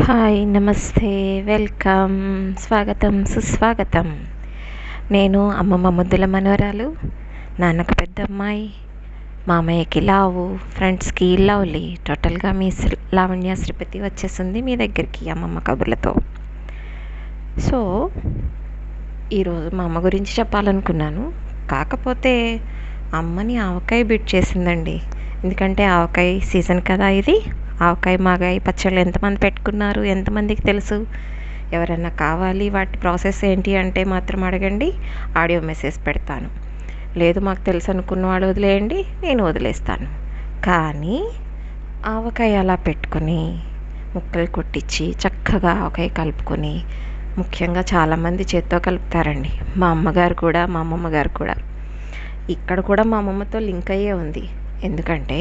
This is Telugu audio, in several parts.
హాయ్ నమస్తే వెల్కమ్ స్వాగతం సుస్వాగతం. నేను అమ్మమ్మ ముద్దుల మనవరాలు నాన్నకు పెద్ద అమ్మాయి మామయ్యకి లావు ఫ్రెండ్స్కి లవ్లీ టోటల్గా మీ శ్రీ లావణ్య శ్రీపతి వచ్చేసింది మీ దగ్గరికి అమ్మమ్మ కబుర్లతో. సో ఈరోజు మా అమ్మ గురించి చెప్పాలనుకున్నాను. కాకపోతే అమ్మని ఆవకాయ బిట్ చేసిందండి. ఎందుకంటే ఆవకాయ సీజన్ కదా ఇది. ఆవకాయ మాగాయ పచ్చళ్ళు ఎంతమంది పెట్టుకున్నారు ఎంతమందికి తెలుసు? ఎవరైనా కావాలి? వాటి ప్రాసెస్ ఏంటి అంటే మాత్రం అడగండి. ఆడియో మెసేజ్ పెడతాను. లేదు మాకు తెలుసు అనుకున్న వాళ్ళు వదిలేయండి. నేను వదిలేస్తాను. కానీ ఆవకాయ అలా పెట్టుకొని ముక్కలు కొట్టించి చక్కగా ఆవకాయ కలుపుకొని ముఖ్యంగా చాలామంది చేత్తో కలుపుతారండి. మా అమ్మగారు కూడా మా అమ్మమ్మ గారు కూడా. ఇక్కడ కూడా మా అమ్మమ్మతో లింక్ అయ్యే ఉంది. ఎందుకంటే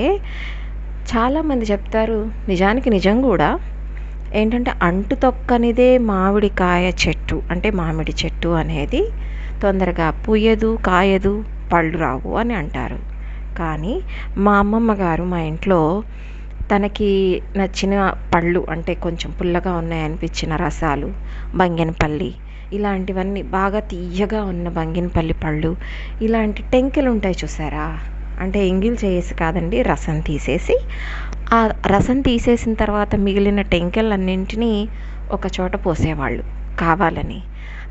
చాలామంది చెప్తారు నిజానికి నిజం కూడా ఏంటంటే అంటు తొక్కనిదే మామిడికాయ చెట్టు. అంటే మామిడి చెట్టు అనేది తొందరగా పూయదు కాయదు పళ్ళు రావు అని అంటారు. కానీ మా అమ్మమ్మ గారు మా ఇంట్లో తనకి నచ్చిన పళ్ళు అంటే కొంచెం పుల్లగా ఉన్నాయనిపించిన రసాలు బంగినపల్లి ఇలాంటివన్నీ బాగా తీయగా ఉన్న బంగినపల్లి పళ్ళు ఇలాంటి టెంకెలు ఉంటాయి చూసారా? అంటే ఎంగిల్ చేసి కాదండి రసం తీసేసి ఆ రసం తీసేసిన తర్వాత మిగిలిన టెంకెలన్నింటినీ ఒక చోట పోసేవాళ్ళు కావాలని.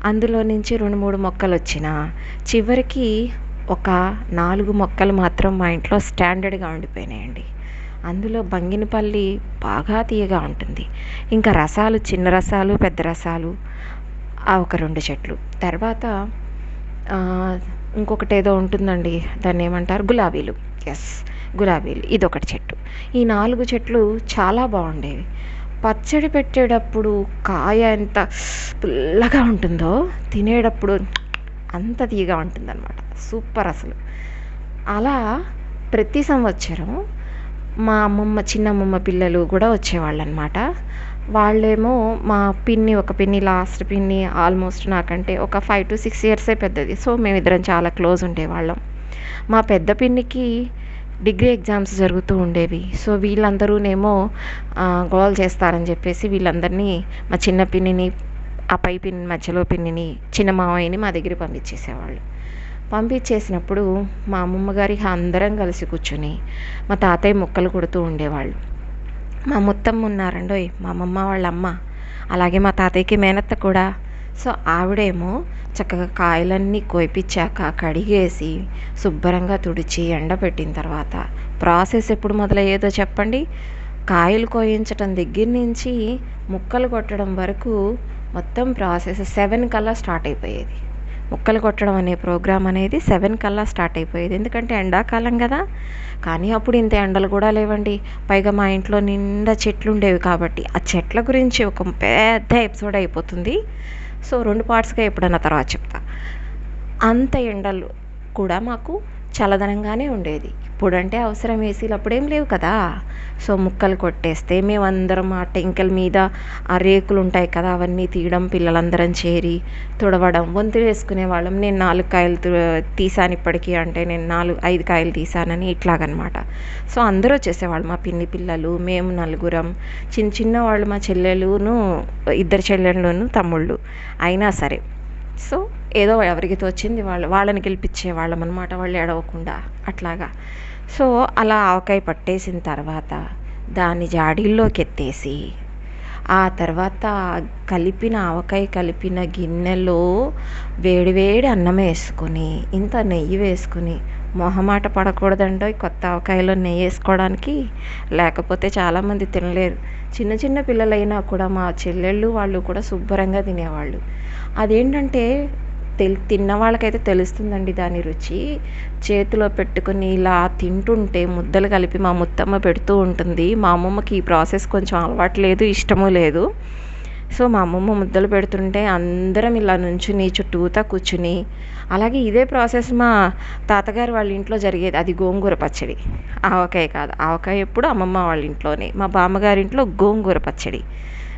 అందులో నుంచి రెండు మూడు మొక్కలు వచ్చిన చివరికి ఒక నాలుగు మొక్కలు మాత్రం మా ఇంట్లో స్టాండర్డ్గా ఉండిపోయినాయండి. అందులో బంగినపల్లి బాగా తీయగా ఉంటుంది. ఇంకా రసాలు చిన్న రసాలు పెద్ద రసాలు ఆ ఒక రెండు చెట్లు. తర్వాత ఇంకొకటి ఏదో ఉంటుందండి దాన్ని ఏమంటారు? గులాబీలు. ఎస్ గులాబీలు. ఇదొకటి చెట్టు. ఈ నాలుగు చెట్లు చాలా బాగుండేవి. పచ్చడి పెట్టేటప్పుడు కాయ ఎంత పుల్లగా ఉంటుందో తినేటప్పుడు అంత తీగా ఉంటుందన్నమాట. సూపర్ అసలు. అలా ప్రతి సంవత్సరం మా అమ్మమ్మ చిన్నమ్మమ్మ పిల్లలు కూడా వచ్చేవాళ్ళు అనమాట వాళ్ళేమో మా పిన్ని ఒక పిన్ని లాస్ట్ పిన్ని ఆల్మోస్ట్ నాకంటే ఒక ఫైవ్ టు సిక్స్ ఇయర్సే పెద్దది. సో మేమిద్దరం చాలా క్లోజ్ ఉండేవాళ్ళం. మా పెద్ద పిన్నికి డిగ్రీ ఎగ్జామ్స్ జరుగుతూ ఉండేవి. సో వీళ్ళందరూనేమో గోల్ చేస్తారని చెప్పేసి వీళ్ళందరినీ మా చిన్న పిన్నిని ఆ పై పిన్ని మధ్యలో పిన్నిని చిన్న మావయ్యని మా దగ్గర పంపించేసేవాళ్ళు. పంపించేసినప్పుడు మా అమ్మమ్మ గారి అందరం కలిసి కూర్చొని మా తాతయ్య ముక్కలు కొడుతూ ఉండేవాళ్ళు. మా ముత్తమ్మ ఉన్నారండోయ్ మా అమ్మమ్మ వాళ్ళ అమ్మ. అలాగే మా తాతయ్యకి మేనత్త కూడా. సో ఆవిడేమో చక్కగా కాయలన్నీ కోయిపించాక కడిగేసి శుభ్రంగా తుడిచి ఎండబెట్టిన తర్వాత ప్రాసెస్ ఎప్పుడు మొదలయ్యేదో చెప్పండి. కాయలు కోయించటం దగ్గర నుంచి ముక్కలు కొట్టడం వరకు మొత్తం ప్రాసెస్ సెవెన్ కల్లా స్టార్ట్ అయిపోయేది. ముక్కలు కొట్టడం అనే ప్రోగ్రాం అనేది సెవెన్ కల్లా స్టార్ట్ అయిపోయేది. ఎందుకంటే ఎండాకాలం కదా. కానీ అప్పుడు ఇంత ఎండలు కూడా లేవండి. పైగా మా ఇంట్లో నిండా చెట్లు ఉండేవి కాబట్టి ఆ చెట్ల గురించి ఒక పెద్ద ఎపిసోడ్ అయిపోతుంది. సో రెండు పార్ట్స్గా ఎప్పుడన్నా తర్వాత చెప్తా. అంత ఎండలు కూడా మాకు చల్లదనంగానే ఉండేది. ఇప్పుడంటే అవసరం ఏసీలు అప్పుడేం లేవు కదా. సో ముక్కలు కొట్టేస్తే మేమందరం ఆ టెంకల మీద ఆ రేకులు ఉంటాయి కదా అవన్నీ తీయడం పిల్లలందరం చేరి తుడవడం వంతులు వేసుకునే వాళ్ళం నేను నాలుగు కాయలు తీసాను ఇప్పటికీ అంటే నేను నాలుగు ఐదు కాయలు తీసానని ఇట్లాగనమాట. సో అందరూ వచ్చేసేవాళ్ళు మా పిన్ని పిల్లలు మేము నలుగురం చిన్న చిన్న వాళ్ళు మా చెల్లెలును ఇద్దరు చెల్లెళ్ళను తమ్ముళ్ళు. అయినా సరే సో ఏదో ఎవరికి తోచింది వాళ్ళు వాళ్ళని గెలిపించే వాళ్ళం అనమాట వాళ్ళు ఎడవకుండా అట్లాగా. సో అలా ఆవకాయ పట్టేసిన తర్వాత దాన్ని జాడీల్లోకి ఎత్తేసి ఆ తర్వాత కలిపిన ఆవకాయ కలిపిన గిన్నెలో వేడివేడి అన్నం వేసుకొని ఇంత నెయ్యి వేసుకొని మొహమాట పడకూడదండో కొత్త ఆవకాయలో నెయ్యి వేసుకోవడానికి. లేకపోతే చాలామంది తినలేరు. చిన్న చిన్న పిల్లలైనా కూడా మా చెల్లెళ్ళు వాళ్ళు కూడా శుభ్రంగా తినేవాళ్ళు. అదేంటంటే తెలి తిన్న వాళ్ళకైతే తెలుస్తుందండి దాని రుచి. చేతిలో పెట్టుకుని ఇలా తింటుంటే ముద్దలు కలిపి మా ముత్తమ్మ పెడుతూ ఉంటుంది. మా అమ్మమ్మకి ఈ ప్రాసెస్ కొంచెం అలవాటు లేదు ఇష్టము లేదు. సో మా అమ్మమ్మ ముద్దలు పెడుతుంటే అందరం ఇలా నుంచుని చుట్టూతా కూర్చుని అలాగే ఇదే ప్రాసెస్ మా తాతగారు వాళ్ళ ఇంట్లో జరిగేది. అది గోంగూర పచ్చడి. ఆవకాయ కాదు. ఆవకాయ ఎప్పుడు అమ్మమ్మ వాళ్ళ ఇంట్లోనే. మా బామ్మగారి ఇంట్లో గోంగూర పచ్చడి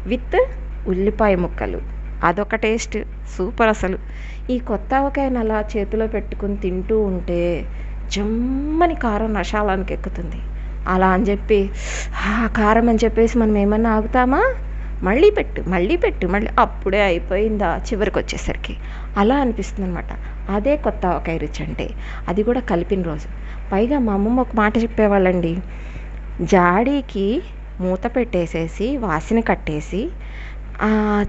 విత్ ఉల్లిపాయ ముక్కలు. అదొక టేస్ట్. సూపర్ అసలు. ఈ కొత్త ఆవకాయను అలా చేతిలో పెట్టుకుని తింటూ ఉంటే జమ్మని కారం నషాలానికి ఎక్కుతుంది అలా అని చెప్పి "ఆ, కారం అని చెప్పేసి మనం ఏమన్నా ఆగుతామా? మళ్ళీ పెట్టు మళ్ళీ పెట్టు మళ్ళీ అప్పుడే అయిపోయిందా చివరికి వచ్చేసరికి. అలా అనిపిస్తుంది అనమాట అదే కొత్త ఆవకాయ రుచి అంటే. అది కూడా కలిపిన రోజు. పైగా మా అమ్మమ్మ ఒక మాట చెప్పేవాళ్ళండి. జాడీకి మూత పెట్టేసేసి వాసన కట్టేసి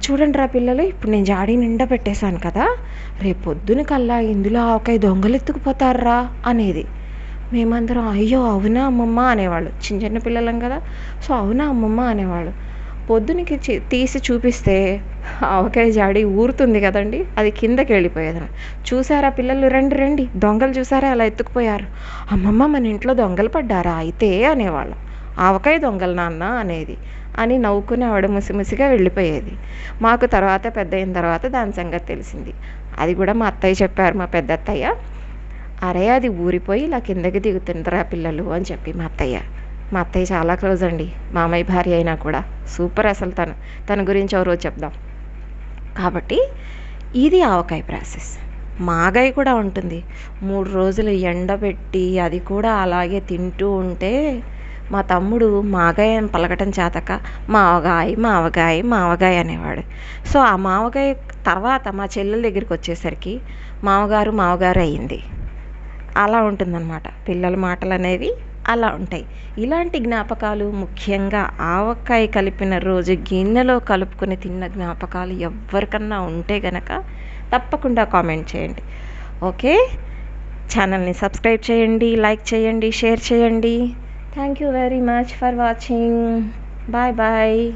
చూడండి రా పిల్లలు ఇప్పుడు నేను జాడీ నిండా పెట్టేశాను కదా. రేపు పొద్దున కల్లా ఇందులో ఆవకాయ దొంగలెత్తుకుపోతారా అనేది. మేమందరం అయ్యో అవునా అమ్మమ్మ? అనేవాళ్ళు. చిన్న చిన్న పిల్లలం కదా. సో అవునా అమ్మమ్మ? అనేవాళ్ళు. పొద్దునకి తీసి చూపిస్తే ఆవకాయ జాడి ఊరుతుంది కదండి. అది కిందకి వెళ్ళిపోయేది చూసారా పిల్లలు? రండి రండి. దొంగలు చూసారా? అలా ఎత్తుకుపోయారు. అమ్మమ్మ మన ఇంట్లో దొంగలు పడ్డారా? అయితే అనేవాళ్ళం. ఆవకాయ దొంగలు నాన్న అనేది అని నవ్వుకుని ఆవిడ ముసిముసిగా వెళ్ళిపోయేది. మాకు తర్వాత పెద్ద అయిన తర్వాత దాని సంగతి తెలిసింది. అది కూడా మా అత్తయ్య చెప్పారు మా పెద్ద అత్తయ్య అరే అది ఊరిపోయి ఇలా కిందకి దిగుతుందిరా పిల్లలు అని చెప్పి మా అత్తయ్య. మా అత్తయ్య చాలా క్లోజ్ అండి. మామయ్య భార్య అయినా కూడా. సూపర్ అసలు తను. తన గురించి ఎవరో చెప్దాం. కాబట్టి ఇది ఆవకాయ ప్రాసెస్. మాగాయ కూడా ఉంటుంది. మూడు రోజులు ఎండబెట్టి అది కూడా అలాగే తింటూ ఉంటే మా తమ్ముడు మాగాయ అని పలకటం చేతక మావగాయ మావగాయ మావగాయ అనేవాడు. సో ఆ మావగాయ తర్వాత మా చెల్లెల దగ్గరికి వచ్చేసరికి మావగారు మావగారు అయ్యింది అలా ఉంటుందన్నమాట. పిల్లల మాటలు అనేవి అలా ఉంటాయి. ఇలాంటి జ్ఞాపకాలు ముఖ్యంగా ఆవకాయ కలిపిన రోజు గిన్నెలో కలుపుకొని తిన్న జ్ఞాపకాలు ఎవరికన్నా ఉంటే గనక తప్పకుండా కామెంట్ చేయండి. ఓకే? ఛానల్ని సబ్స్క్రైబ్ చేయండి లైక్ చేయండి షేర్ చేయండి. Thank you very much for watching. Bye bye.